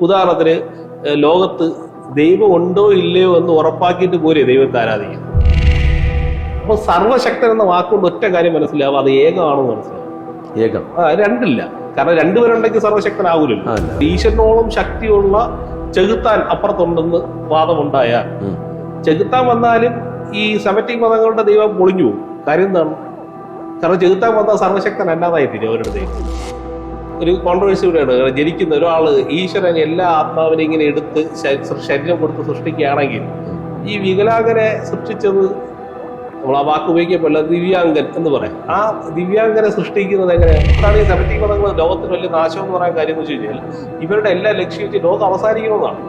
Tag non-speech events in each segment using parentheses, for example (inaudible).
ഉദാഹരണത്തിന് ലോകത്ത് ദൈവം ഉണ്ടോ ഇല്ലയോ എന്ന് ഉറപ്പാക്കിയിട്ട് പോരെ ദൈവത്തെ ആരാധിക്കും. അപ്പൊ സർവശക്തൻ എന്ന വാക്കുകൊണ്ട് ഒറ്റ കാര്യം മനസ്സിലാവും അത് ഏകമാണെന്ന് മനസ്സിലാവും. ഏകം. ആ, രണ്ടില്ല. കാരണം രണ്ടുപേരുണ്ടെങ്കിൽ സർവശക്തനാകൂലല്ലോ. ഈശ്വരനോളം ശക്തിയുള്ള ചെകുത്താൻ അപ്പുറത്തുണ്ടെന്ന് വാദമുണ്ടായാൽ. ചെകുത്താൻ വന്നാലും ഈ സെമറ്റിക് മതങ്ങളുടെ ദൈവം പൊളിഞ്ഞു പോകും. കാര്യം എന്താണ്? കാരണം ചെകുത്താൻ വന്നാൽ സർവശക്തൻ അല്ലാതായി തീരും അവരുടെ ദൈവം ഒരു കോൺട്രവേഴ്സി കൂടെയാണ്. ജനിക്കുന്ന ഒരാൾ ഈശ്വരൻ എല്ലാ ആത്മാവിനെ ഇങ്ങനെ എടുത്ത് ശരീരം കൊടുത്ത് സൃഷ്ടിക്കുകയാണെങ്കിൽ ഈ വികലാംഗനെ സൃഷ്ടിച്ചത് നമ്മൾ ആ വാക്ക് ഉപയോഗിക്കപ്പെടില്ല ദിവ്യാംഗൻ എന്ന് പറയാം. ആ ദിവ്യാംഗനെ സൃഷ്ടിക്കുന്നത് എങ്ങനെയാണ് അതാണ് ഈ സെമറ്റിക് പദങ്ങൾ ലോകത്തിന് വലിയ നാശം എന്ന് പറയാൻ കാര്യം എന്ന് വെച്ച് കഴിഞ്ഞാൽ ഇവരുടെ എല്ലാ ലക്ഷ്യം വെച്ച് ലോകം അവസാനിക്കണമെന്നാണ്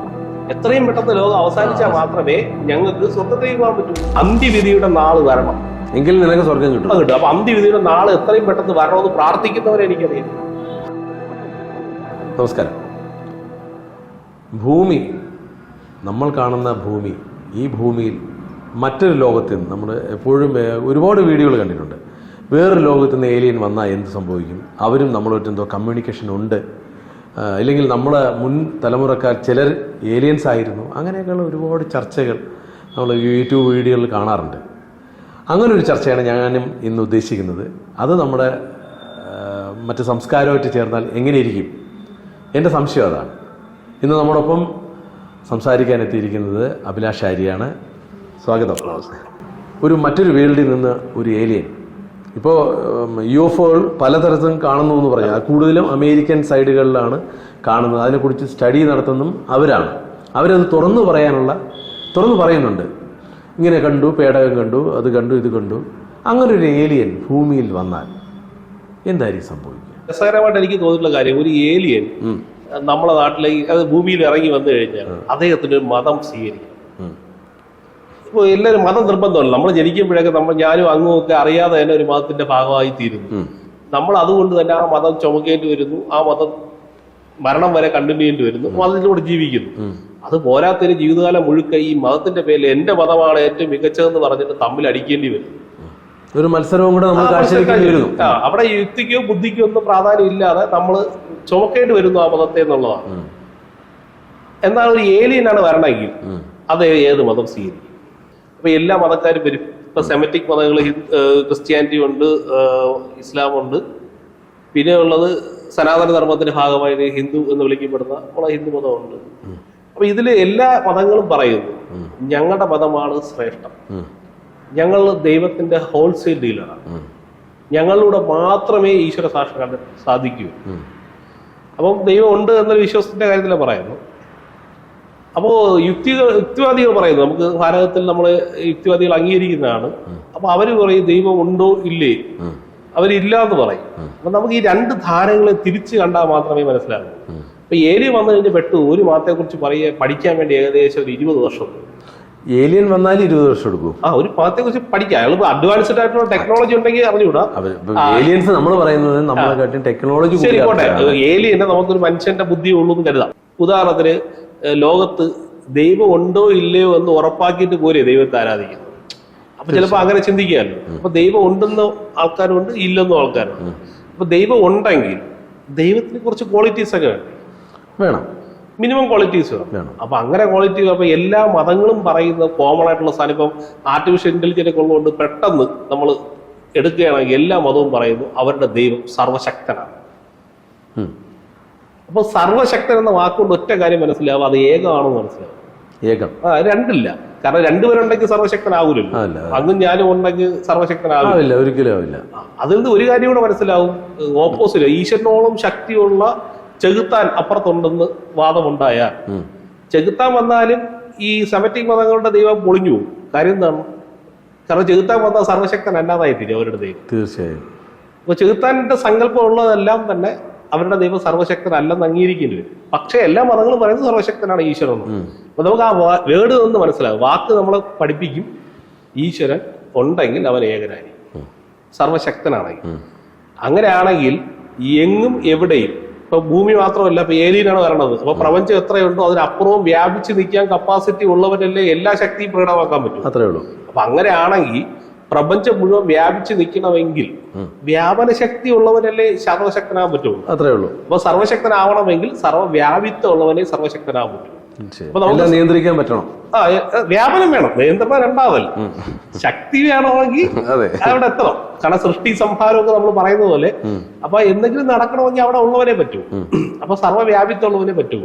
എത്രയും പെട്ടെന്ന് ലോകം അവസാനിച്ചാൽ മാത്രമേ ഞങ്ങൾക്ക് സ്വർഗത്തേക്ക് പോകാൻ പറ്റൂ. അന്ത്യവിധിയുടെ നാൾ വരണം. എങ്കിൽ നിനക്ക് സ്വർഗം കിട്ടും. അത് കിട്ടും. അപ്പൊ അന്ത്യവിധിയുടെ നാൾ എത്രയും പെട്ടെന്ന് വരണമെന്ന് പ്രാർത്ഥിക്കുന്നവരെ എനിക്കറിയാം. നമസ്കാരം. ഭൂമി നമ്മൾ കാണുന്ന ഭൂമി ഈ ഭൂമിയിൽ മറ്റൊരു ലോകത്തിൽ നിന്ന് നമ്മൾ എപ്പോഴും ഒരുപാട് വീഡിയോകൾ കണ്ടിട്ടുണ്ട്. വേറൊരു ലോകത്ത് നിന്ന് ഏലിയൻ വന്നാൽ എന്ത് സംഭവിക്കും? അവരും നമ്മളായിട്ട് എന്തോ കമ്മ്യൂണിക്കേഷൻ ഉണ്ട്. ഇല്ലെങ്കിൽ നമ്മളെ മുൻ തലമുറക്കാർ ചിലർ ഏലിയൻസ് ആയിരുന്നു. അങ്ങനെയൊക്കെയുള്ള ഒരുപാട് ചർച്ചകൾ നമ്മൾ യൂട്യൂബ് വീഡിയോകളിൽ കാണാറുണ്ട്. അങ്ങനെ ഒരു ചർച്ചയാണ് ഞാനും ഇന്ന് ഉദ്ദേശിക്കുന്നത്. അത് നമ്മുടെ മറ്റ് സംസ്കാരമായിട്ട് ചേർന്നാൽ എങ്ങനെയിരിക്കും എന്റെ സംശയം അതാണ് ഇന്ന് നമ്മോടൊപ്പം സംസാരിക്കാൻ എത്തിയിരിക്കുന്നത് അഭിലാഷ് ആര്യാണ് സ്വാഗതം. ഒരു മറ്റൊരു വേൾഡിൽ നിന്ന് ഒരു ഏലിയൻ ഇപ്പോൾ യു എഫ് ഒകൾ പലതരത്തിലും കാണുന്നു എന്ന് പറയാം കൂടുതലും അമേരിക്കൻ സൈഡുകളിലാണ് കാണുന്നത്. അതിനെക്കുറിച്ച് സ്റ്റഡി നടത്തുന്നതും അവരാണ്. അവരത് തുറന്നു പറയാനുള്ള തുറന്നു പറയുന്നുണ്ട്. ഇങ്ങനെ കണ്ടു പേടകം കണ്ടു അത് കണ്ടു ഇത് കണ്ടു. അങ്ങനെ ഒരു ഏലിയൻ ഭൂമിയിൽ വന്നാൽ എന്തായിരിക്കും സംഭവിക്കുക? രസകരമായിട്ട് എനിക്ക് തോന്നിയിട്ടുള്ള കാര്യം ഒരു ഏലിയൻ. നമ്മളെ നാട്ടിലേക്ക് അത് ഭൂമിയിൽ ഇറങ്ങി വന്നു കഴിഞ്ഞാൽ അദ്ദേഹത്തിന് ഒരു മതം സ്വീകരിക്കും. ഇപ്പോൾ എല്ലാവരും മതം നിർബന്ധമല്ല നമ്മൾ ജനിക്കുമ്പോഴൊക്കെ നമ്മൾ ഞാനും അങ്ങും ഒക്കെ അറിയാതെ തന്നെ ഒരു മതത്തിന്റെ ഭാഗമായി തീരുന്നു. നമ്മൾ അതുകൊണ്ട് തന്നെ ആ മതം ചുമക്കേണ്ടി വരുന്നു. ആ മതം മരണം വരെ കണ്ടിന്യൂ ചെയ്യേണ്ടി വരുന്നു മതത്തിലൂടെ ജീവിക്കുന്നു. അത് പോരാത്തൊരു ജീവിതകാലം മുഴുക്ക ഈ മതത്തിന്റെ പേരിൽ എന്റെ മതമാണ് ഏറ്റവും മികച്ചതെന്ന് പറഞ്ഞിട്ട് തമ്മിൽ അടിക്കേണ്ടി വരും. ഒരു മത്സരവും കൂടെ നമ്മൾ കാഴ്ചയിലേക്ക് വരുന്നു അവിടെ യുക്തിക്കോ ബുദ്ധിക്കോ ഒന്നും പ്രാധാന്യം ഇല്ലാതെ നമ്മൾ ചുമക്കേണ്ടി വരുന്നു ആ മതത്തെ എന്നുള്ളതാണ്. എന്നാൽ ഒരു ഏലിയനാണ് വരണമെങ്കിൽ. അത് ഏത് മതം സ്വീകരിക്കും? അപ്പൊ എല്ലാ മതക്കാരും വരും. ഇപ്പൊ സെമറ്റിക് മതങ്ങൾ ക്രിസ്ത്യാനിറ്റി ഉണ്ട് ഇസ്ലാം ഉണ്ട്. പിന്നെ ഉള്ളത് സനാതന ധർമ്മത്തിന്റെ ഭാഗമായി ഹിന്ദു എന്ന് വിളിക്കപ്പെടുന്ന നമ്മളെ ഹിന്ദു മതമുണ്ട്. അപ്പൊ ഇതിൽ എല്ലാ മതങ്ങളും പറയുന്നു. ഞങ്ങളുടെ മതമാണ് ശ്രേഷ്ഠം. ഞങ്ങൾ ദൈവത്തിന്റെ ഹോൾസെയിൽ ഡീലറാണ്. ഞങ്ങളിലൂടെ മാത്രമേ ഈശ്വര സാക്ഷാത്കാരം സാധിക്കൂ. അപ്പം ദൈവം ഉണ്ട് എന്നൊരു വിശ്വാസത്തിന്റെ കാര്യത്തിലാണ് പറയുന്നു. അപ്പോ യുക്തി യുക്തിവാദികൾ പറയുന്നു. നമുക്ക് ഭാരതത്തിൽ നമ്മൾ യുക്തിവാദികൾ അംഗീകരിക്കുന്നതാണ്. അപ്പൊ അവർ പറയും ദൈവം ഉണ്ടോ ഇല്ലേ. അവരില്ല എന്ന് പറയും. അപ്പൊ നമുക്ക് ഈ രണ്ട് ധാരകളെ തിരിച്ച് കണ്ടാൽ മാത്രമേ മനസ്സിലാകൂ. അപ്പൊ ഏരിയ വന്നു കഴിഞ്ഞ് പെട്ടു ഒരു കുറിച്ച് പറയുക പഠിക്കാൻ വേണ്ടി ഏകദേശം ഒരു ഇരുപത് വർഷം ഏലിയൻ വന്നാൽ ഇരുപത് വർഷം എടുക്കും. ആ ഒരു പാത്തെ കുറിച്ച് പഠിക്കാം. അയാൾ അഡ്വാൻസ്ഡ് ആയിട്ടുള്ള ടെക്നോളജി ഉണ്ടെങ്കിൽ അറിഞ്ഞുകൂടാ. അവർ ഏലിയൻസ് നമ്മൾ പറയുന്നത് നമ്മളെക്കാട്ടും ടെക്നോളജി ശരി പോട്ടെ. ഏലിയനെ നമുക്കൊരു മനുഷ്യന്റെ ബുദ്ധി ഉള്ളൂ എന്ന് കരുതാം. ഉദാഹരണത്തിന് ലോകത്ത് ദൈവം ഉണ്ടോ ഇല്ലയോ എന്ന് ഉറപ്പാക്കിയിട്ട് പോരെ ദൈവത്തെ ആരാധിക്കുന്നത്. അപ്പൊ ചിലപ്പോ അങ്ങനെ ചിന്തിക്കാമല്ലോ. അപ്പൊ ദൈവം ഉണ്ടെന്ന ആൾക്കാരുണ്ട് ഇല്ലെന്നോ ആൾക്കാരുണ്ട്. അപ്പൊ ദൈവം ഉണ്ടെങ്കിൽ ദൈവത്തിന് കുറച്ച് ക്വാളിറ്റീസ് ഒക്കെ വേണം. വേണം. മിനിമം ക്വാളിറ്റീസ് വേണം. അപ്പൊ അങ്ങനെ ക്വാളിറ്റി അപ്പൊ എല്ലാ മതങ്ങളും പറയുന്ന കോമൺ ആയിട്ടുള്ള സാധനം ഇപ്പം ആർട്ടിഫിഷ്യൽ ഇന്റലിജൻസ് ഉള്ളതുകൊണ്ട് പെട്ടെന്ന് നമ്മൾ എടുക്കുകയാണെങ്കിൽ എല്ലാ മതവും പറയുന്നു അവരുടെ ദൈവം സർവശക്തനാണ്. അപ്പൊ സർവശക്തൻ എന്ന വാക്കുകൊണ്ട് ഒറ്റ കാര്യം മനസ്സിലാവും അത് ഏകമാണെന്ന് മനസ്സിലാവും ഏകം. രണ്ടില്ല. കാരണം രണ്ടുപേരുണ്ടെങ്കിൽ സർവശക്തനാകൂലല്ലോ അല്ല. അങ്ങും ഞാനും ഉണ്ടെങ്കിൽ സർവശക്തനാവില്ല. ഒരിക്കലും ആവില്ല. അതിൽ നിന്ന് ഒരു കാര്യം കൂടെ മനസ്സിലാവും. ഓപ്പോസിറ്റ് ഈശ്വരനോളം ശക്തിയുള്ള ചെകുത്താൻ അപ്പുറത്തുണ്ടെന്ന് വാദമുണ്ടായാൽ. ചെകുത്താൻ വന്നാലും ഈ സെമറ്റിക് മതങ്ങളുടെ ദൈവം പൊളിഞ്ഞു പോകും. കാര്യം എന്താണ്? കാരണം ചെകുത്താൻ വന്ന സർവശക്തൻ അല്ലാതായി തീരും അവരുടെ ദൈവം. തീർച്ചയായും. അപ്പൊ ചെകുത്താന്റെ സങ്കല്പം ഉള്ളതെല്ലാം തന്നെ അവരുടെ ദൈവം സർവശക്തൻ അല്ലെന്ന് അംഗീകരിക്കേണ്ടി വരും. പക്ഷേ എല്ലാ മതങ്ങളും പറയുന്നത് സർവശക്തനാണ് ഈശ്വരൻ. അപ്പൊ നമുക്ക് ആ വേർഡ് ഒന്ന് മനസ്സിലാകും വാക്ക് നമ്മളെ പഠിപ്പിക്കും. ഈശ്വരൻ ഉണ്ടെങ്കിൽ അവൻ ഏകനായി സർവശക്തനാണെങ്കിൽ. അങ്ങനെയാണെങ്കിൽ എങ്ങും എവിടെയും ഇപ്പൊ ഭൂമി മാത്രമല്ല ഇപ്പൊ ഏലിയനാണ് വരണത്. അപ്പൊ പ്രപഞ്ചം എത്രയുണ്ടോ അതിനപ്പുറവും വ്യാപിച്ച് നിൽക്കാൻ കപ്പാസിറ്റി ഉള്ളവരല്ലേ എല്ലാ ശക്തിയും പ്രകടമാക്കാൻ പറ്റും. അത്രേ ഉള്ളൂ. അപ്പൊ അങ്ങനെയാണെങ്കിൽ പ്രപഞ്ചം മുഴുവൻ വ്യാപിച്ച് നിൽക്കണമെങ്കിൽ വ്യാപന ശക്തി ഉള്ളവരല്ലേ സർവശക്തനാകാൻ പറ്റുള്ളൂ. അത്രേ ഉള്ളൂ. അപ്പൊ സർവശക്തനാവണമെങ്കിൽ സർവവ്യാപിത്വം ഉള്ളവനെ സർവശക്തനാകാൻ പറ്റും. എല്ലാം നിയന്ത്രിക്കാൻ പറ്റണം? ആ വ്യാപനം വേണം. നിയന്ത്രണം രണ്ടാമല്ല ശക്തി വേണമെങ്കിൽ അവിടെ എത്തണം. കാരണം സൃഷ്ടി സംഹാരം ഒക്കെ നമ്മൾ പറയുന്ന പോലെ അപ്പൊ എന്തെങ്കിലും നടക്കണമെങ്കിൽ അവിടെ ഉള്ളവനെ പറ്റൂ. അപ്പൊ സർവവ്യാപിത്വം ഉള്ളവനെ പറ്റൂ.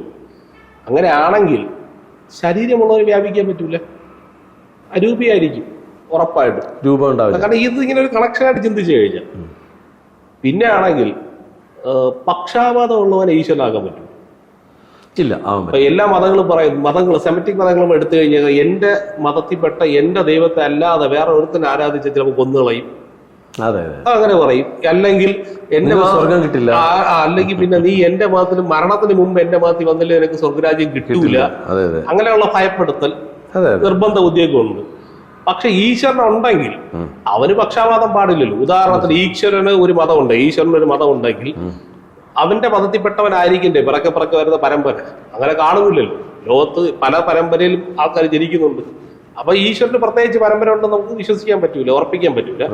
അങ്ങനെ ആണെങ്കിൽ ശരീരമുള്ളവനെ വ്യാപിക്കാൻ പറ്റൂല. അരൂപിയായിരിക്കും ഉറപ്പായിട്ടും. രൂപം ഉണ്ടാവില്ല. കാരണം ഇത് ഇങ്ങനെ ഒരു കണക്ഷനായിട്ട് ചിന്തിച്ചു കഴിഞ്ഞാൽ പിന്നെ ആണെങ്കിൽ പക്ഷാപാതമുള്ളവനെ ഈശ്വരനാകാൻ പറ്റും. ഇല്ല എല്ലാ മതങ്ങളും പറയും മതങ്ങൾ സെമറ്റിക് മതങ്ങളും എടുത്തു കഴിഞ്ഞാൽ എന്റെ മതത്തിൽപ്പെട്ട എന്റെ ദൈവത്തെ അല്ലാതെ വേറെ ഒരുത്തനെ ആരാധിച്ച ചിലപ്പോൾ കൊന്നുകളയും അതെ അങ്ങനെ പറയും. അല്ലെങ്കിൽ എന്റെ സ്വർഗം കിട്ടില്ല. അല്ലെങ്കിൽ പിന്നെ നീ എന്റെ മതത്തിന് മരണത്തിന് മുമ്പ് എന്റെ മതത്തിൽ വന്നില്ല നിനക്ക് സ്വർഗരാജ്യം കിട്ടില്ല. അങ്ങനെയുള്ള ഭയപ്പെടുത്തൽ നിർബന്ധ ഉദ്യോഗമുണ്ട്. പക്ഷെ ഈശ്വരൻ ഉണ്ടെങ്കിൽ അവന് പക്ഷാപാതം പാടില്ലല്ലോ. ഉദാഹരണത്തിന് ഈശ്വരന് ഒരു മതമുണ്ട് ഈശ്വരന് ഒരു മതം ഉണ്ടെങ്കിൽ അവന്റെ മതത്തിൽപ്പെട്ടവനായിരിക്കും പിറക്കെ പിറക്കെ വരുന്ന പരമ്പര. അങ്ങനെ കാണുന്നില്ലല്ലോ. ലോകത്ത് പല പരമ്പരയിലും ആൾക്കാർ ജനിക്കുന്നുണ്ട്. അപ്പൊ ഈശ്വരന് പ്രത്യേകിച്ച് പരമ്പര ഉണ്ടെന്ന് നമുക്ക് വിശ്വസിക്കാൻ പറ്റൂല ഉറപ്പിക്കാൻ പറ്റൂല.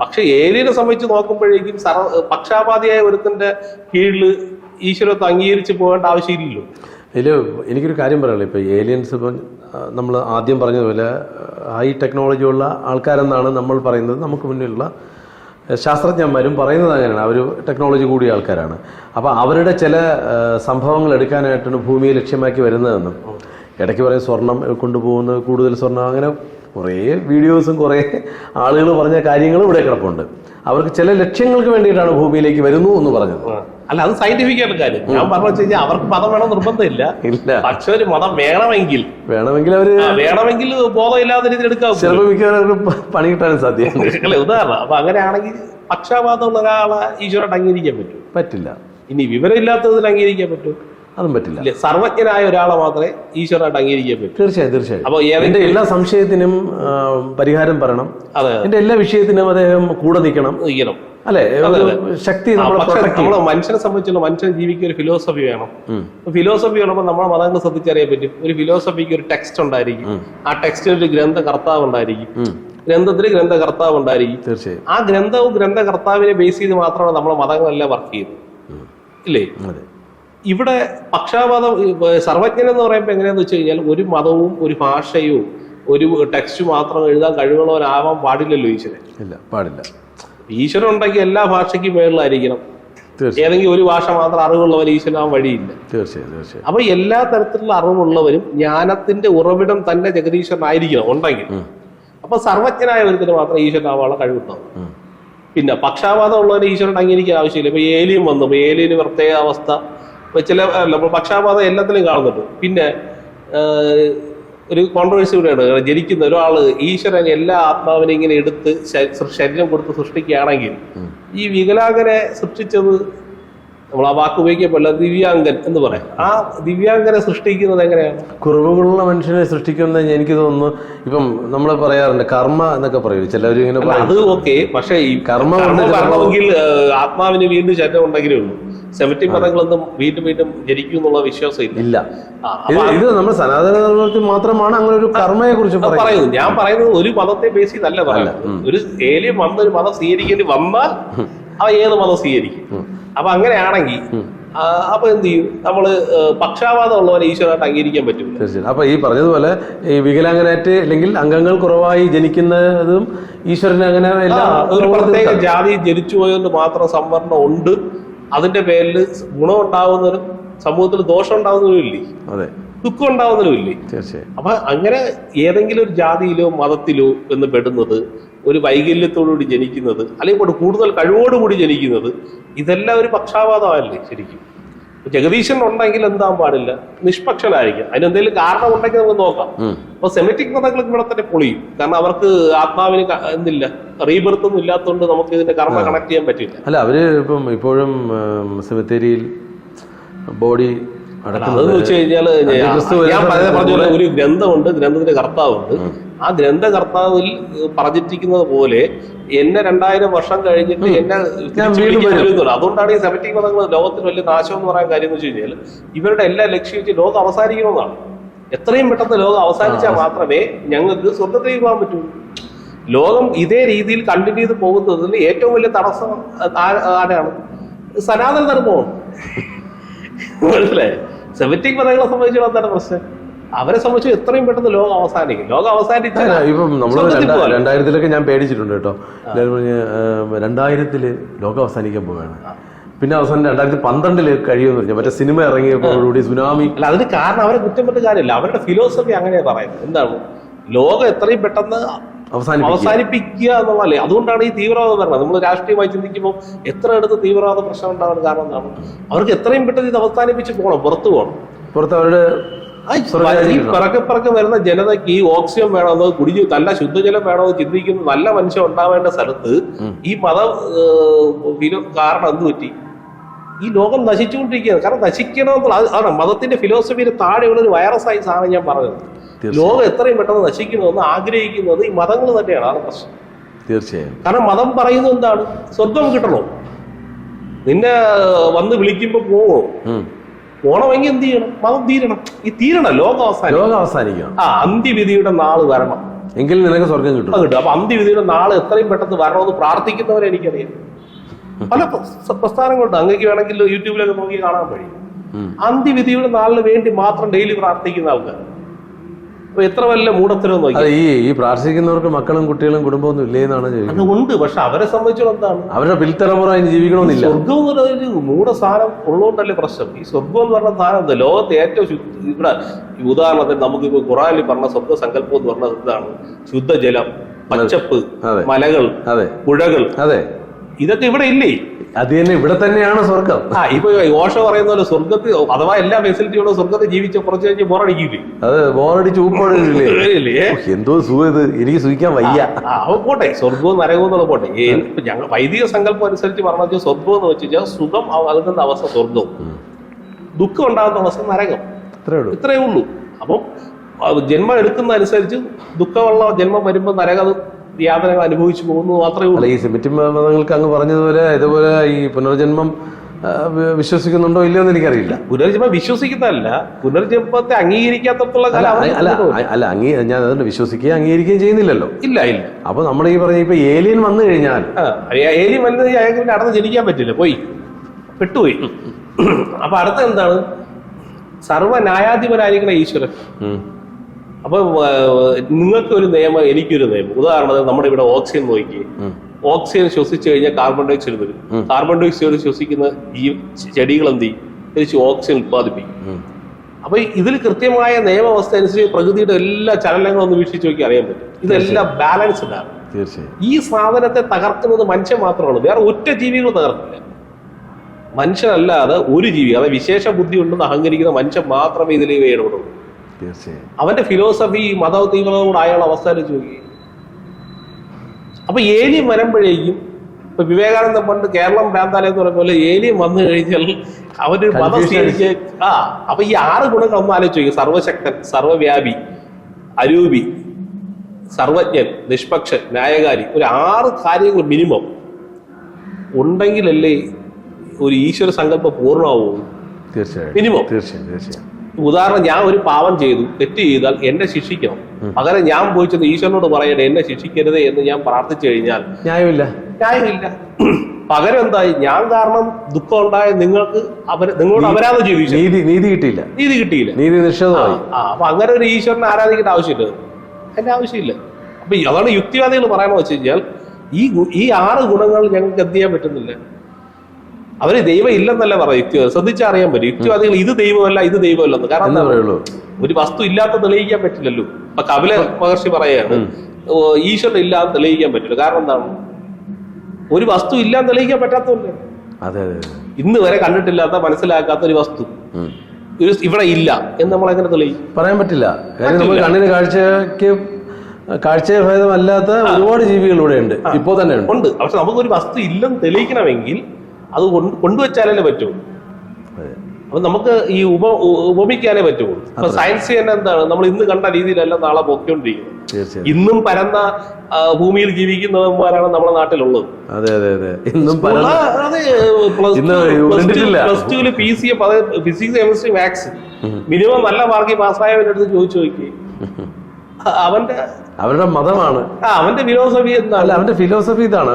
പക്ഷെ ഏലിയനെ സംബന്ധിച്ച് നോക്കുമ്പോഴേക്കും സർവ പക്ഷാപാതിയായ ഒരുത്തിന്റെ കീഴിൽ ഈശ്വരത്തെ അംഗീകരിച്ച് പോകേണ്ട ആവശ്യമില്ലല്ലോ. ഇതിൽ എനിക്കൊരു കാര്യം പറയാനുള്ളത്. ഇപ്പോൾ ഏലിയൻസ് ഇപ്പം നമ്മൾ ആദ്യം പറഞ്ഞതുപോലെ ഹൈ ടെക്നോളജി ഉള്ള ആൾക്കാരെന്നാണ് നമ്മൾ പറയുന്നത്. നമുക്ക് മുന്നിലുള്ള ശാസ്ത്രജ്ഞന്മാരും പറയുന്നത് അങ്ങനെയാണ്. അവർ ടെക്നോളജി കൂടിയ ആൾക്കാരാണ്. അപ്പോൾ അവരുടെ ചില സംഭവങ്ങൾ എടുക്കാനായിട്ടാണ് ഭൂമിയെ ലക്ഷ്യമാക്കി വരുന്നതെന്നും ഇടയ്ക്ക് പറയും സ്വർണം കൊണ്ടുപോകുന്നത് കൂടുതൽ സ്വർണം അങ്ങനെ കുറേ വീഡിയോസും കുറേ ആളുകൾ പറഞ്ഞ കാര്യങ്ങളും ഇവിടെ കിടപ്പുണ്ട്. അവർക്ക് ചില ലക്ഷ്യങ്ങൾക്ക് വേണ്ടിയിട്ടാണ് ഭൂമിയിലേക്ക് വരുന്നു എന്ന് പറഞ്ഞത്. അല്ല അത് സയന്റിഫിക് ആയിട്ട് കാര്യം. ഞാൻ പറഞ്ഞു വെച്ച് കഴിഞ്ഞാൽ അവർക്ക് മതം വേണം നിർബന്ധമില്ല. ഇല്ല. പക്ഷെ ഒരു മതം വേണമെങ്കിൽ. വേണമെങ്കിൽ അവർ വേണമെങ്കിൽ ബോധമില്ലാത്ത രീതിയിൽ എടുക്കാം ചിലപ്പോൾ പണി കിട്ടാനും സാധ്യത ഉദാഹരണം അപ്പൊ അങ്ങനെയാണെങ്കിൽ പക്ഷാപാതമുള്ള ഒരാളെ ഈശ്വരൻ അംഗീകരിക്കാൻ പറ്റും. പറ്റില്ല. ഇനി വിവരമില്ലാത്തതിൽ അംഗീകരിക്കാൻ പറ്റും. അതും പറ്റില്ല. ഇല്ല സർവജ്ഞനായ ഒരാളെ മാത്രമേ ഈശ്വരനായിട്ട് അംഗീകരിക്കാൻ പറ്റൂ. തീർച്ചയായും തീർച്ചയായും. അപ്പൊ എന്റെ എല്ലാ സംശയത്തിനും പരിഹാരം പറയണം. അതെ എന്റെ എല്ലാ വിഷയത്തിനും അദ്ദേഹം കൂടെ നിൽക്കണം. നിൽക്കണം. അല്ലെ? ശക്തി നമ്മളെ മനുഷ്യനെ സംബന്ധിച്ചുള്ള മനുഷ്യൻ ജീവിക്കുക ഒരു ഫിലോസഫി വേണം. ഫിലോസഫി ഉള്ളപ്പോൾ നമ്മളെ മതങ്ങൾ ശ്രദ്ധിച്ചറിയാൻ പറ്റും. ഒരു ഫിലോസഫിക്ക് ഒരു ടെക്സ്റ്റ് ഉണ്ടായിരിക്കും. ആ ടെക്സ്റ്റിന് ഒരു ഗ്രന്ഥ കർത്താവ് ഉണ്ടായിരിക്കും. ഗ്രന്ഥത്തിൽ ഗ്രന്ഥ ഗ്രന്ഥകർത്താവ് ഉണ്ടായിരിക്കും. തീർച്ചയായും. ആ ഗ്രന്ഥവും ഗ്രന്ഥകർത്താവിനെ ബേസ് ചെയ്ത് മാത്രമാണ് നമ്മളെ മതങ്ങളെല്ലാം വർക്ക് ചെയ്യുന്നത്. ഇല്ലേ? അതെ. ഇവിടെ പക്ഷാപാതം സർവജ്ഞൻ എന്ന് പറയുമ്പോൾ എങ്ങനെയാന്ന് വെച്ച് കഴിഞ്ഞാൽ ഒരു മതവും ഒരു ഭാഷയും ഒരു ടെക്സ്റ്റ് മാത്രം എഴുതാൻ കഴിവുള്ളവരാവാൻ പാടില്ലല്ലോ ഈശ്വരൻ. ഇല്ല പാടില്ല. ഈശ്വരൻ ഉണ്ടെങ്കിൽ എല്ലാ ഭാഷയ്ക്കും മേളിലായിരിക്കണം. ഏതെങ്കിലും ഒരു ഭാഷ മാത്രം അറിവുള്ളവൻ ഈശ്വരനാവാൻ വഴിയില്ല. തീർച്ചയായും തീർച്ചയായും. അപ്പൊ എല്ലാ തരത്തിലുള്ള അറിവുള്ളവരും ജ്ഞാനത്തിന്റെ ഉറവിടം തന്നെ ജഗദീശ്വരനായിരിക്കണം ഉണ്ടെങ്കിൽ. അപ്പൊ സർവജ്ഞനായ ഒരുത്തിന് മാത്രം ഈശ്വരനാവാനുള്ള കഴിവുണ്ടാവും. പിന്നെ പക്ഷാപാതം ഉള്ളവരെ ഈശ്വരൻ അംഗീകരിക്കാൻ ആവശ്യമില്ല. ഇപ്പൊ ഏലിയും വന്നു. ഇപ്പൊ ഏലിയന് പ്രത്യേക അവസ്ഥ. ചില പക്ഷാപാത എല്ലാത്തിലും കാണുന്നുണ്ട്. പിന്നെ ഒരു കോൺട്രവേഴ്സി കൂടെയാണ് ജനിക്കുന്ന ഒരാൾ ഈശ്വരൻ എല്ലാ ആത്മാവിനെ ഇങ്ങനെ എടുത്ത് ശരീരം കൊടുത്ത് സൃഷ്ടിക്കുകയാണെങ്കിൽ ഈ വികലാംഗനെ സൃഷ്ടിച്ചത് നമ്മൾ ആ വാക്ക് ഉപയോഗിക്കപ്പെടില്ല ദിവ്യാംഗൻ എന്ന് പറയാം. ആ ദിവ്യാംഗനെ സൃഷ്ടിക്കുന്നത് എങ്ങനെയാണ്? കുറവുകളുള്ള മനുഷ്യനെ സൃഷ്ടിക്കുന്ന എനിക്ക് തോന്നുന്നു. ഇപ്പം നമ്മൾ പറയാറുണ്ട് കർമ്മ എന്നൊക്കെ പറയും. ചിലവർ ഇങ്ങനെ അത് ഓക്കെ. പക്ഷേ ഈ കർമ്മ വരണമെങ്കിൽ ആത്മാവിന് വീണ്ടും ശരീരം ഉണ്ടെങ്കിലേ ഉള്ളൂ. സെമിറ്റി മതങ്ങളൊന്നും വീണ്ടും വീണ്ടും ജനിക്കും എന്നുള്ള വിശ്വാസം ഇല്ല. ഇത് നമ്മൾ സനാതന ധർമ്മത്തിൽ മാത്രമാണ് അങ്ങനെ ഒരു കർമ്മയെ കുറിച്ച് പറയുന്നത്. ഞാൻ പറയുന്നത് ഒരു മതത്തെ ബേസ് ചെയ്തല്ല പറയുന്നത്. ഒരു ഏലിയൻ വന്ന ഒരു മതം സ്വീകരിക്കേണ്ടി വന്നാൽ അവ ഏത് മതം സ്വീകരിക്കും? അപ്പൊ അങ്ങനെയാണെങ്കിൽ അപ്പൊ എന്ത് ചെയ്യും? നമ്മൾ ഏഹ്, പക്ഷാപാതം ഉള്ളവരെ ഈശ്വരമായിട്ട് അംഗീകരിക്കാൻ പറ്റില്ല തീർച്ചയായും അപ്പൊ ഈ പറഞ്ഞതുപോലെ ഈ വികലാംഗനായിട്ട് അല്ലെങ്കിൽ അംഗങ്ങൾ കുറവായി ജനിക്കുന്നതും ഈശ്വരന് അങ്ങനെ ഒരു പ്രത്യേക ജാതി ജനിച്ചു പോയതുകൊണ്ട് മാത്രം സംവരണം ഉണ്ട്. അതിന്റെ പേരിൽ ഗുണം ഉണ്ടാവുന്നവരും സമൂഹത്തിൽ ദോഷം ഉണ്ടാവുന്നവരും ഇല്ലേ അതെ. ദുഃഖം ഉണ്ടാവുന്നതും ഇല്ലേ തീർച്ചയായും. അപ്പൊ അങ്ങനെ ഏതെങ്കിലും ഒരു ജാതിയിലോ മതത്തിലോ എന്ന് പെടുന്നത് ഒരു വൈകല്യത്തോടുകൂടി ജനിക്കുന്നത് അല്ലെങ്കിൽ കൂടുതൽ കഴിവോടുകൂടി ജനിക്കുന്നത് ഇതെല്ലാം ഒരു പക്ഷാപാതമല്ലേ ശരിക്കും? ജഗദീശൻ ഉണ്ടെങ്കിൽ എന്താൻ പാടില്ല? നിഷ്പക്ഷനായിരിക്കും. അതിനെന്തെങ്കിലും കാരണം ഉണ്ടെങ്കിൽ നമുക്ക് നോക്കാം. അപ്പൊ സെമിറ്റിക് മതങ്ങൾ ഇവിടെ തന്നെ പൊളിയും. കാരണം അവർക്ക് ആത്മാവിന് എന്തില്ല? റീബർത്ത് ഒന്നും ഇല്ലാത്തതുകൊണ്ട് നമുക്ക് ഇതിന്റെ കർമ്മ കണക്ട് ചെയ്യാൻ പറ്റില്ല. അല്ല അവർ ഇപ്പം ഇപ്പോഴും സെമിത്തേരിയിൽ ബോഡി അതെന്ന് വെച്ച് കഴിഞ്ഞാൽ ഞാൻ പറഞ്ഞ ഒരു ഗ്രന്ഥമുണ്ട്. ഗ്രന്ഥത്തിന്റെ കർത്താവുണ്ട്. ആ ഗ്രന്ഥകർത്താവിൽ പറഞ്ഞിരിക്കുന്നത് പോലെ എന്നെ രണ്ടായിരം വർഷം കഴിഞ്ഞിട്ട് എന്നെ. അതുകൊണ്ടാണ് ഈ സെമറ്റിക് മതങ്ങൾ ലോകത്തിന് വലിയ നാശം എന്ന് പറയാൻ കാര്യം എന്ന് വെച്ച് കഴിഞ്ഞാൽ ഇവരുടെ എല്ലാ ലക്ഷ്യം വെച്ച് ലോകം അവസാനിക്കണമെന്നാണ്. എത്രയും പെട്ടെന്ന് ലോകം അവസാനിച്ചാൽ മാത്രമേ ഞങ്ങൾക്ക് സ്വർഗത്തിലേക്ക് പോകാൻ പറ്റൂ. ലോകം ഇതേ രീതിയിൽ കണ്ടിന്യൂ ചെയ്ത് പോകുന്നതിൽ ഏറ്റവും വലിയ തടസ്സം ആരാണ്? സനാതന ധർമ്മമാണ് (laughs) മനസ്സിലായി? സെമറ്റിക് മതങ്ങളെ സംബന്ധിച്ചിടത്തോളം എന്താണ് പ്രശ്നം? അവരെ സംബന്ധിച്ച് എത്രയും പെട്ടെന്ന് ലോകം അവസാനിക്കും. ലോകം അവസാനിച്ചാൽ ഇപ്പം നമ്മൾ. രണ്ടായിരത്തിലൊക്കെ ഞാൻ പേടിച്ചിട്ടുണ്ട് കേട്ടോ. രണ്ടായിരത്തിൽ ലോകം അവസാനിക്കാൻ പോവുകയാണ്. പിന്നെ അവസാനം രണ്ടായിരത്തി പന്ത്രണ്ടിൽ കഴിയുമെന്ന് പറഞ്ഞു. മറ്റേ സിനിമ ഇറങ്ങിയപ്പോഴുകൂടി സുനാമി അല്ല അതിന് കാരണം അവരെ കുറ്റം പറ്റ കാര്യമില്ല. അവരുടെ ഫിലോസഫി അങ്ങനെയാണ് പറയുന്നത്. എന്താണ്? ലോകം എത്രയും പെട്ടെന്ന് അവസാനിപ്പിക്കുക. അവസാനിപ്പിക്കുക എന്നുള്ളതല്ലേ. അതുകൊണ്ടാണ് ഈ തീവ്രവാദം പറയുന്നത്. നമ്മൾ രാഷ്ട്രീയമായി ചിന്തിക്കുമ്പോൾ എത്ര അടുത്ത് തീവ്രവാദ പ്രശ്നം ഉണ്ടാകുന്ന കാരണം എന്താണ്? അവർക്ക് എത്രയും പെട്ടെന്ന് ഇത് അവസാനിപ്പിച്ച് പോകണം പുറത്തു പോകണം. പുറത്ത് അവരുടെ ഈ പറക്കെ. പിറക്കെ വരുന്ന ജനതയ്ക്ക് ഈ ഓക്സിജൻ വേണമെന്നോ കുടിഞ്ഞു നല്ല ശുദ്ധജലം വേണമെന്ന് ചിന്തിക്കുന്ന നല്ല മനുഷ്യൻ ഉണ്ടാവേണ്ട സ്ഥലത്ത് ഈ മത കാരണം എന്ത് പറ്റി? ഈ ലോകം നശിച്ചുകൊണ്ടിരിക്കുകയാണ്. കാരണം നശിക്കണമെന്നുള്ള ആണ് മതത്തിന്റെ ഫിലോസഫിയുടെ താഴെയുള്ള ഒരു വൈറസായി സാധനം ഞാൻ പറഞ്ഞത്. ലോകം എത്രയും പെട്ടെന്ന് നശിക്കണമെന്ന് ആഗ്രഹിക്കുന്നത് ഈ മതങ്ങൾ തന്നെയാണ്. ആ പ്രശ്നം. തീർച്ചയായും. കാരണം മതം പറയുന്നത് എന്താണ്? സ്വർഗം കിട്ടണോ. നിന്നെ വന്ന് വിളിക്കുമ്പോൾ പോകണോ. പോണമെങ്കിൽ എന്ത് ചെയ്യണം? മതം തീരണം. ഈ തീരണം ലോകം അവസാനം ലോകം അവസാനിക്കണം. ആ അന്ത്യവിധിയുടെ നാൾ വരണം. എങ്കിൽ നിനക്ക് സ്വർഗം കിട്ടും. അത് കിട്ടും. അപ്പൊ അന്ത്യവിധിയുടെ നാൾ എത്രയും പെട്ടെന്ന് വരണമെന്ന് പ്രാർത്ഥിക്കുന്നവരെ എനിക്കറിയാം. പല പ്ര- പ്രസ്ഥാനങ്ങളുണ്ട്. അങ്ങേക്ക് വേണമെങ്കിൽ യൂട്യൂബിലൊക്കെ നോക്കി കാണാൻ കഴിയും. അന്ത്യവിധിയുടെ നാളിന് വേണ്ടി മാത്രം ഡെയിലി പ്രാർത്ഥിക്കുന്ന ആൾക്കാർ. അപ്പൊ എത്ര വല്ല മൂടത്തരം നോക്കി ഈ ഈ പ്രാർത്ഥിക്കുന്നവർക്ക് മക്കളും കുട്ടികളും കുടുംബമൊന്നും ഇല്ലേ എന്നാണ് അത് ഉണ്ട് പക്ഷെ അവരെ സംബന്ധിച്ചിടത്താണ് എന്താണ്? അവരുടെ പിൽത്തലമുറ ജീവിക്കണമെന്നില്ല. സ്വർഗം എന്ന് പറയുന്നത് ഒരു മൂട സാധനം ഉള്ളതുകൊണ്ടല്ലേ പ്രശ്നം. ഈ സ്വർഗം എന്ന് പറഞ്ഞ സാധനം എന്താ? ലോകത്തെ ഏറ്റവും ശുദ്ധ ഇവിടെ ഉദാഹരണത്തിന് നമുക്ക് ഇപ്പൊ ഖുറാനിൽ പറഞ്ഞ സ്വർഗ സങ്കല്പം എന്ന് പറഞ്ഞ എന്താണ്? ശുദ്ധജലം പച്ചപ്പ് മലകൾ അതെ. പുഴകൾ. അതെ. ഇതൊക്കെ ഇവിടെ ഇല്ലേ? അത് തന്നെ ഇവിടെ തന്നെയാണ് സ്വർഗം ആ ഇപ്പൊ ഓഷ പറയുന്ന പോലെ സ്വർഗത്തിൽ അഥവാ എല്ലാ ഫെസിലിറ്റിയുള്ള സ്വർഗത്തിൽ ജീവിച്ച കുറച്ച് കഴിഞ്ഞ് ബോറടിക്കില്ലേ അത് ബോറടിച്ച് ഊപ്പോടില്ലേ? (laughs) എന്തോ സുഖം എനിക്ക് സുഖിക്കാൻ വയ്യ. അപ്പൊ അവ പോട്ടെ. സ്വർഗവും നരകവും എന്നുള്ള പോട്ടെ. ഞങ്ങൾ വൈദിക സങ്കല്പം അനുസരിച്ച് പറഞ്ഞാൽ സ്വർഗം എന്ന് വെച്ച് കഴിഞ്ഞാൽ സുഖം നൽകുന്ന അവസ്ഥ സ്വർഗം ദുഃഖം ഉണ്ടാകുന്ന അവസ്ഥ നരകം. ഇത്രയേ ഉള്ളൂ. അപ്പം ജന്മം എടുക്കുന്ന അനുസരിച്ച് ദുഃഖമുള്ള ജന്മം വരുമ്പോൾ നരകം യാതനകൾ അനുഭവിച്ചു പോകുന്നു മാത്രമേ ഉള്ളൂ. ഈ സിമിറ്റ് മതങ്ങൾക്ക് അങ്ങ് പറഞ്ഞതുപോലെ ഇതുപോലെ ഈ പുനർജന്മം വിശ്വസിക്കുന്നുണ്ടോ ഇല്ലയോ എന്ന് എനിക്കറിയില്ല. പുനർജന്മം വിശ്വസിക്കുന്നതല്ല പുനർജന്മത്തെ അംഗീകരിക്കാത്തുള്ള അല്ല അല്ല അംഗീ ഞാൻ അതുകൊണ്ട് വിശ്വസിക്കുകയും അംഗീകരിക്കുകയും ചെയ്യുന്നില്ലല്ലോ. ഇല്ല ഇല്ല. അപ്പൊ നമ്മൾ ഈ പറഞ്ഞ ഇപ്പൊ ഏലിയൻ വന്നു കഴിഞ്ഞാൽ ഏലിയൻ വന്നു അയാൾക്ക് അടുത്ത് ജനിക്കാൻ പറ്റില്ല. പോയി. പെട്ടുപോയി. അപ്പൊ അടുത്ത എന്താണ്? സർവ ന്യായാധിപനായിരിക്കണ ഈശ്വരൻ. ഉം, അപ്പൊ നിങ്ങൾക്ക് ഒരു നിയമം എനിക്കൊരു നിയമം. ഉദാഹരണത്തിന് നമ്മുടെ ഇവിടെ ഓക്സിജൻ നോക്കി. ഓക്സിജൻ ശ്വസിച്ചു കഴിഞ്ഞാൽ കാർബൺ ഡൈ ഓക്സൈഡ് വരും. കാർബൺ ഡൈ ഓക്സൈഡ് ശ്വസിക്കുന്ന ഈ ചെടികൾ എന്ത് ചെയ്യും? തിരിച്ച് ഓക്സിജൻ ഉത്പാദിപ്പിക്കും. അപ്പൊ ഇതിൽ കൃത്യമായ നിയമവസ്ഥ അനുസരിച്ച് പ്രകൃതിയുടെ എല്ലാ ചലനങ്ങളും ഒന്ന് വീക്ഷിച്ച് നോക്കി അറിയാൻ പറ്റും. ഇതെല്ലാം ബാലൻസ് ആണ്. തീർച്ചയായും. ഈ സാധനത്തെ തകർക്കുന്നത് മനുഷ്യൻ മാത്രമാണ്. വേറെ ഒറ്റ ജീവികൾ തകർക്കില്ല മനുഷ്യനല്ലാതെ ഒരു ജീവി അതായത് വിശേഷ ബുദ്ധി ഉണ്ടെന്ന് അഹങ്കരിക്കുന്ന മനുഷ്യൻ മാത്രമേ ഇതിൽ ഇടപെടുള്ളൂ. തീർച്ചയായും. അവന്റെ ഫിലോസഫി മത തീവ്രത കൂടെ അയാൾ അവസാനിച്ചു നോക്കി അപ്പൊ ഏലി വരുമ്പോഴേക്കും ഇപ്പൊ വിവേകാനന്ദ പണ്ട് കേരളം ഭ്രാന്താലയം എന്ന് പറഞ്ഞ പോലെ ഏലിയം വന്നു കഴിഞ്ഞാൽ അവർ മതം സ്വീകരിച്ച് ആ അപ്പൊ ഈ ആറ് ഗുണങ്ങൾ ഒന്ന് ആലോചിക്കും സർവശക്തൻ സർവവ്യാപി അരൂപി സർവജ്ഞൻ നിഷ്പക്ഷൻ ന്യായകാരി ഒരു ആറ് കാര്യങ്ങൾ മിനിമം ഉണ്ടെങ്കിലല്ലേ ഒരു ഈശ്വര സങ്കല്പം പൂർണമാവും തീർച്ചയായും. മിനിമം തീർച്ചയായും തീർച്ചയായും. ഉദാഹരണം ഞാൻ ഒരു പാവം ചെയ്തു തെറ്റ് ചെയ്താൽ എന്നെ ശിക്ഷിക്കണം. പകരം ഞാൻ പോയി ചെന്ന് ഈശ്വരനോട് പറയട്ടെ എന്നെ ശിക്ഷിക്കരുത് എന്ന് ഞാൻ പ്രാർത്ഥിച്ചു കഴിഞ്ഞാൽ ന്യായമില്ല. ന്യായമില്ല. പകരം എന്തായി ഞാൻ കാരണം ദുഃഖം ഉണ്ടായ നിങ്ങൾക്ക് അവരെ നിങ്ങളോട് അപരാധം ചെയ്തു നീതി നീതി കിട്ടിയില്ല. നീതി കിട്ടിയില്ല. നീതി നിഷേധമായി. അപ്പൊ അങ്ങനെ ഒരു ഈശ്വരനെ ആരാധിക്കേണ്ട ആവശ്യമില്ല. അതിന്റെ ആവശ്യമില്ല. അപ്പൊ അതാണ് യുക്തിവാദികൾ പറയണമെന്ന് വെച്ച് കഴിഞ്ഞാൽ ഈ ഈ ആറ് ഗുണങ്ങൾ ഞങ്ങൾക്ക് എന്ത് ചെയ്യാൻ പറ്റുന്നില്ല? അവർ ദൈവം ഇല്ലെന്നല്ല പറയാം. യുക്തിവാദി. ശ്രദ്ധിച്ചറിയാൻ പറ്റും. യുക്തിവാദികൾ ഇത് ദൈവമല്ല ഇത് ദൈവമല്ലെന്ന് കാരണം? പറയുള്ളൂ. ഒരു വസ്തു ഇല്ലാത്ത തെളിയിക്കാൻ പറ്റില്ലല്ലോ. ഇപ്പൊ കപില മഹർഷി പറയാണ് ഈശ്വരൻ ഇല്ലാതെ തെളിയിക്കാൻ പറ്റില്ല. കാരണം എന്താണ്? ഒരു വസ്തു ഇല്ലാന്ന് തെളിയിക്കാൻ പറ്റാത്തതല്ലേ അതെ ഇന്ന് വരെ കണ്ടിട്ടില്ലാത്ത മനസ്സിലാക്കാത്ത ഒരു വസ്തു. ഒരു ഇവിടെ ഇല്ല എന്ന് നമ്മൾ എങ്ങനെ തെളിയിക്കും പറയാൻ പറ്റില്ല. കാര്യം നമ്മൾ കണ്ണിന് കാഴ്ചക്ക് കാഴ്ച ഭേദമല്ലാത്ത ഒരുപാട് ജീവികൾ ഇവിടെ ഉണ്ട്. ഇപ്പോ തന്നെ ഉണ്ട്. പക്ഷെ നമുക്ക് ഒരു വസ്തു ഇല്ലെന്ന് തെളിയിക്കണമെങ്കിൽ അത് കൊണ്ട് പറ്റൂ പറ്റുള്ളൂ. അപ്പൊ നമുക്ക് ഈ ഉപ ഉപമിക്കാനേ പറ്റുള്ളൂ. അപ്പൊ സയൻസ് തന്നെ എന്താണ്? നമ്മൾ ഇന്ന് കണ്ട രീതിയിലല്ല നാളെ പോയിക്കൊണ്ടിരിക്കുന്നത് തീർച്ചയായും. ഇന്നും പരന്ന ഭൂമിയിൽ ജീവിക്കുന്നവന്മാരാണ് നമ്മുടെ നാട്ടിലുള്ളത്. അതെ അതെ അതെ. ഇന്നും plus plus P C physics chemistry maths minimum നല്ല മാർക്ക് പാസ്സായവരുടെ അടുത്ത് ചോദിച്ചു നോക്കി (laughs) അവന്റെ അവരുടെ മതമാണ്. അവന്റെ ഫിലോസഫി അല്ല അവന്റെ ഫിലോസഫി ഇതാണ്.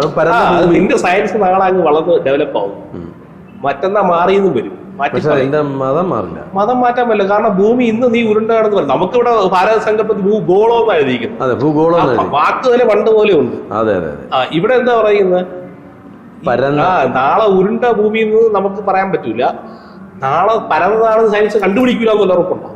നിന്റെ സയൻസ് നാളെ അങ്ങ് വളർന്ന് ഡെവലപ്പ് ആവും. മറ്റെന്നാ മാറിയെന്നും വരും. മതം മാറില്ല. മതം മാറ്റാൻ പറ്റില്ല. കാരണം ഭൂമി ഇന്ന് നീ ഉരുണ്ടാണെന്ന് പറയും നമുക്കിവിടെ ഭാരത സങ്കല്പത്തിൽ അതെ ഭൂഗോളം എന്ന് ആ വാക്ക് തന്നെ പണ്ട് പോലെ ഉണ്ട്. അതെ അതെ അതെ. ഇവിടെ എന്താ പറയുന്നത്? നാളെ ഉരുണ്ട ഭൂമി എന്ന് നമുക്ക് പറയാൻ പറ്റൂല. നാളെ പരന്നതാണെന്ന് സയൻസ് കണ്ടുപിടിക്കില്ല എന്നുള്ള ഉറപ്പുണ്ടോ?